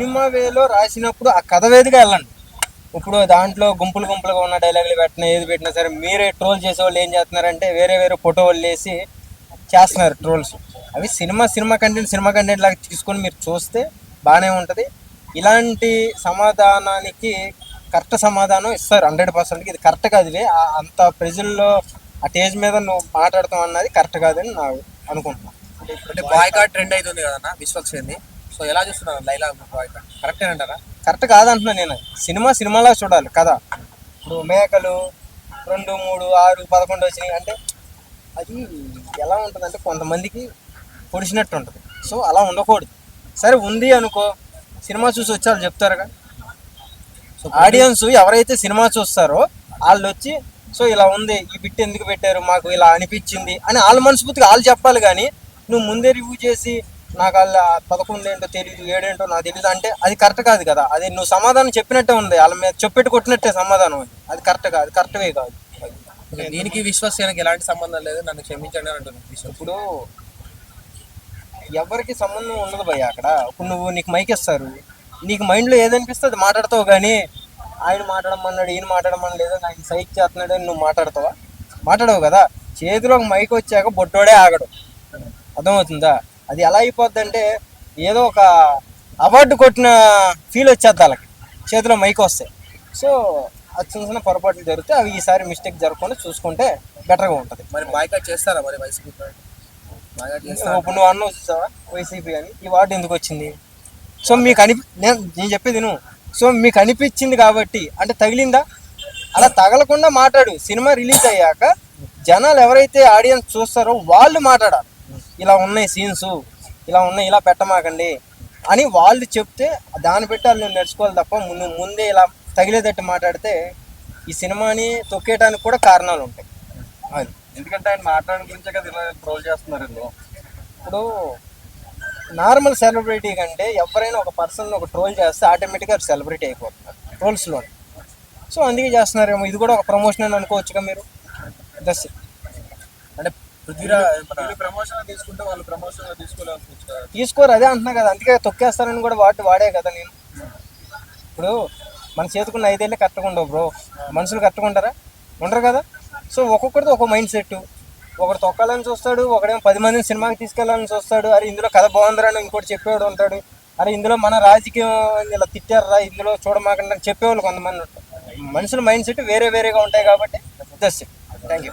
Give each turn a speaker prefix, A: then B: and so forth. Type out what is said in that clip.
A: Cinema వేలో రాసినప్పుడు ఆ కథ వేదిగా వెళ్ళండి. ఇప్పుడు దాంట్లో గుంపులు గుంపులుగా ఉన్న డైలాగులు పెట్టినా ఏది పెట్టినా సరే మీరే ట్రోల్ చేసే వాళ్ళు ఏం చేస్తున్నారంటే వేరే వేరే ఫోటో వాళ్ళు వేసి చేస్తున్నారు ట్రోల్స్ అవి cinema cinema content cinema content లాగా తీసుకొని మీరు చూస్తే బాగానే ఉంటుంది. ఇలాంటి సమాధానానికి కరెక్ట్ సమాధానం ఇస్తారు హండ్రెడ్ పర్సెంట్కి. ఇది కరెక్ట్ కాదులే. అంత ప్రజల్లో ఆ టేజ్ మీద నువ్వు మాట్లాడతాం అన్నది కరెక్ట్ కాదని నా అనుకుంటున్నాను
B: అంటే బాయ్ కార్డ్ ట్రెండ్ అవుతుంది కదన్నా విశ్వక్సేంది సో ఎలా చూస్తున్నారు కార్డ్ కరెక్టే అంటారా
A: కరెక్ట్ కాదంటున్నా నేను. సినిమా సినిమాలా చూడాలి కదా? ఇప్పుడు మేకలు రెండు మూడు ఆరు పదకొండు వచ్చినాయి. అంటే అది ఎలా ఉంటుంది అంటే కొంతమందికి పొడిచినట్టు ఉంటుంది. సో అలా ఉండకూడదు. సరే ఉంది అనుకో. సినిమా చూసి వచ్చి వాళ్ళు చెప్తారుగా. సో ఆడియన్స్ ఎవరైతే సినిమా చూస్తారో వాళ్ళు వచ్చి సో ఇలా ఉంది ఈ బిట్ ఎందుకు పెట్టారు? మాకు ఇలా అనిపించింది అని వాళ్ళ మనస్ఫూర్తిగా వాళ్ళు చెప్పాలి కానీ నువ్వు ముందే రివ్యూ చేసి నాకు వాళ్ళ పదకొండు ఏంటో తెలియదు ఏడేంటో నాకు తెలియదు అంటే అది కరెక్ట్ కాదు కదా. అది నువ్వు సమాధానం చెప్పినట్టే ఉంది. వాళ్ళ మీద చెప్పెట్టు కొట్టినట్టే సమాధానం అది. అది కరెక్ట్ కాదు కరెక్ట్ వే కాదు.
B: దీనికి విశ్వసేనకి ఎలాంటి సంబంధం లేదు. నన్ను క్షమించండి అని అంటున్నాను.
A: ఇప్పుడు ఎవరికి సంబంధం ఉండదు భయ్య అక్కడ. ఇప్పుడు నువ్వు నీకు మైక్ ఇస్తారు. నీకు మైండ్లో ఏదనిపిస్తే అది మాట్లాడతావు కానీ ఆయన మాట్లాడమన్నాడు ఈయన మాట్లాడమని ఆయన సైక్ చేస్తున్నాడు అని నువ్వు మాట్లాడతావా? మాట్లాడవు కదా. చేతిలో ఒక మైక్ వచ్చాక బొట్టోడే ఆగడు. అర్థమవుతుందా? అది ఎలా అయిపోద్ది అంటే ఏదో ఒక అవార్డు కొట్టిన ఫీల్ వచ్చేద్ది వాళ్ళకి. చేతిలో మైక్ వస్తే. సో అది చిన్న చిన్న పొరపాట్లు జరిగితే అవి ఈసారి మిస్టేక్ జరగకుండా చూసుకుంటే బెటర్గా ఉంటుంది.
B: మరి బాయ్ కార్డ్ చేస్తారా మరి వైసీపీ
A: ఇప్పుడు నువ్వు అన్నావు చూసావా? వైసీపీ అని. ఈ వార్డు ఎందుకు వచ్చింది? సో మీకు అని నేను నేను చెప్పేది నువ్వు సో మీకు అనిపించింది కాబట్టి అంటే తగిలిందా? అలా తగలకుండా మాట్లాడు. సినిమా రిలీజ్ అయ్యాక జనాలు ఎవరైతే ఆడియన్స్ చూస్తారో వాళ్ళు మాట్లాడాలి. ఇలా ఉన్నాయి సీన్స్ ఇలా ఉన్నాయి ఇలా పెట్టమాకండి అని వాళ్ళు చెప్తే దాన్ని పెట్టి వాళ్ళు నేర్చుకోవాలి తప్ప ముందు ముందే ఇలా తగిలేటట్టు మాట్లాడితే ఈ సినిమాని తొక్కేయడానికి కూడా కారణాలు ఉంటాయి. అది
C: ఎందుకంటే ఆయన మాట్లాడిన గురించే కదా ఇలా ట్రోల్ చేస్తున్నారు
A: ఇప్పుడు నార్మల్ సెలబ్రిటీ కంటే ఎవరైనా ఒక పర్సన్ ఒక ట్రోల్ చేస్తే ఆటోమేటిక్గా సెలబ్రిటీ అయిపోతున్నారు ట్రోల్స్లో సో అందుకే చేస్తున్నారేమో ఇది కూడా ఒక ప్రమోషన్ అని అనుకోవచ్చుగా మీరు? దస్
B: అంటే
A: తీసుకోరు అదే అంటున్నా కదా అందుకే తొక్కేస్తారని కూడా వాటి వాడే కదా నేను. ఇప్పుడు మన చేతుకున్న ఐదేళ్ళే ఉండవు బ్రో. మనుషులు కరెక్ట్గా ఉంటారా ఉండరు కదా? సో ఒక్కొక్కరితో ఒక మైండ్ సెట్ ఒకడు తొక్కాలని చూస్తాడు ఒకడేమో పది మందిని సినిమాకి తీసుకెళ్ళాలని చూస్తాడు అరే ఇందులో కథ బాగుందిరా అని ఇంకోటి చెప్పేవాడు ఉంటాడు. అరే ఇందులో మన రాజకీయం ఇలా తిట్టారా ఇందులో చూడమాకండి అని చెప్పేవాళ్ళు కొంతమంది ఉంటారు. మనుషుల మైండ్ సెట్ వేరే వేరేగా ఉంటాయి కాబట్టి దస్ థ్యాంక్ యూ